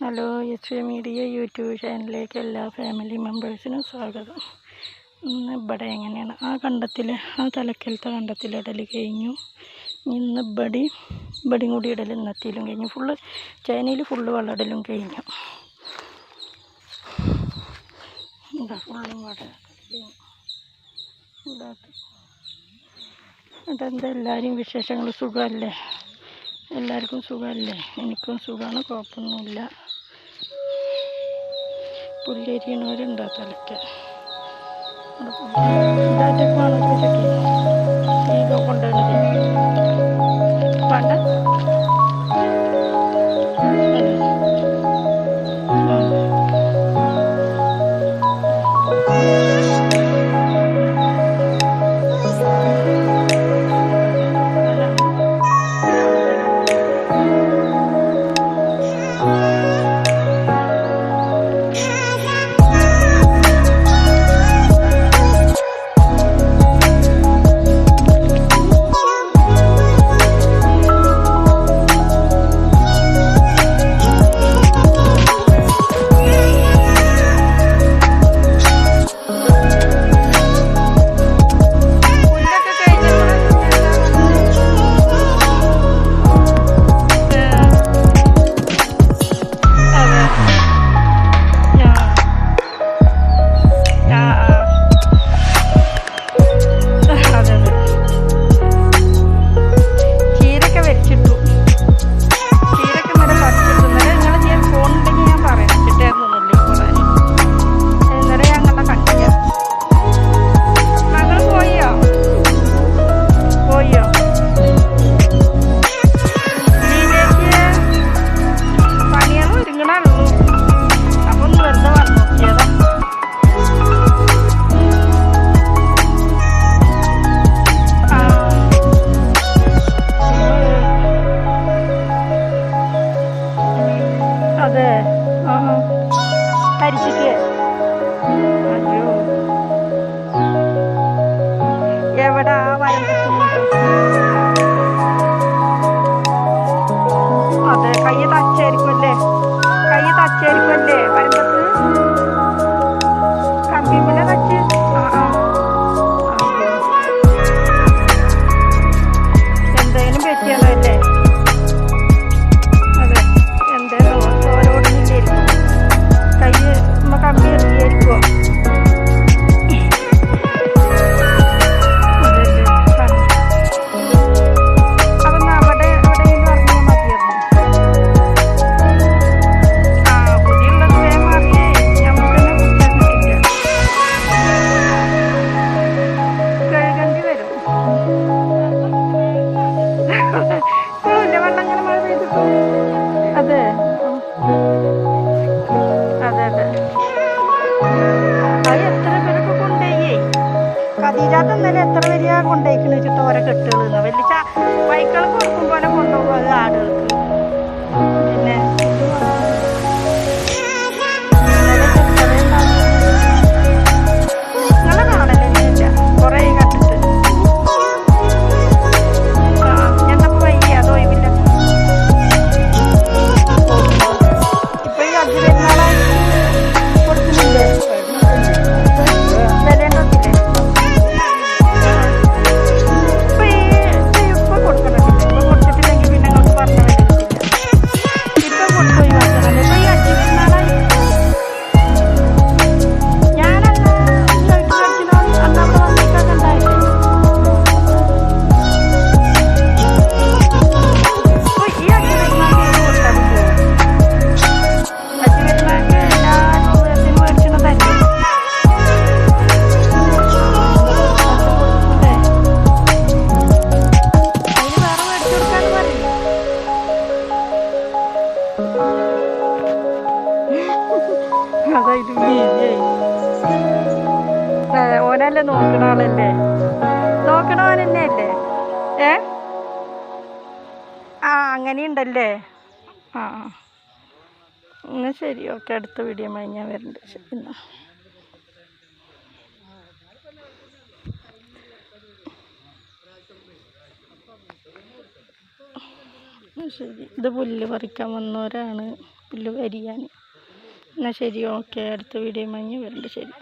Hello S A media YouTube ചാനലിലേക്ക് എല്ലാ family മെമ്പേഴ്സിനും സ്വാഗതം. ഇന്ന് ഇവിടെ എങ്ങനെയാണ്? ആ കണ്ടത്തിൽ ആ തലക്കലത്തെ കണ്ടത്തിലിടൽ കഴിഞ്ഞു. ഇന്ന് ഇബടി ഇബടിയും കൂടി ഇടൽ ഇന്നത്തിലും കഴിഞ്ഞു. ഫുള്ള് ചൈനയിൽ ഫുള്ള് വെള്ളമിടലും കഴിഞ്ഞു. എന്താ ഫുള്ളും അതെന്താ എല്ലാവരും വിശേഷങ്ങൾ സുഖമല്ലേ? എല്ലാവർക്കും സുഖമല്ലേ? എനിക്കും സുഖമാണ് കുഴപ്പമൊന്നുമില്ല. പുല്ലരിയണവരുണ്ടോ തലയ്ക്ക് ഇതാറ്റൊക്കെയാണോ ചോദിച്ചൊക്കെ അതെ. ആ എവിടെ ആ കതീജാത്ത ഇന്നലെ എത്ര വലിയ കൊണ്ടുപോയിക്കണ വെച്ചിട്ട് ഓരോ കെട്ടുകൾ വലിയ ബൈക്കുകൾക്ക് കൊടുക്കും പോലെ കൊണ്ടുപോകും അത് ആടുകൾക്ക്. പിന്നെ ഓനല്ലേ നോക്കണ ആളല്ലേ നോക്കണവനെന്നെ അല്ലേ ഏ? ആ അങ്ങനെയുണ്ടല്ലേ? ആ എന്നാൽ ശരി ഓക്കെ അടുത്ത വീഡിയോ ഞാൻ വരുന്നുണ്ട് ശരി എന്നാ. ശരി. ഇത് പുല്ല് പറിക്കാൻ വന്നവരാണ്. പുല്ല് വരിയാൻ എന്നാൽ ശരി ഓക്കെ അടുത്ത വീഡിയോ മഞ്ഞ് വരുന്നുണ്ട് ശരി.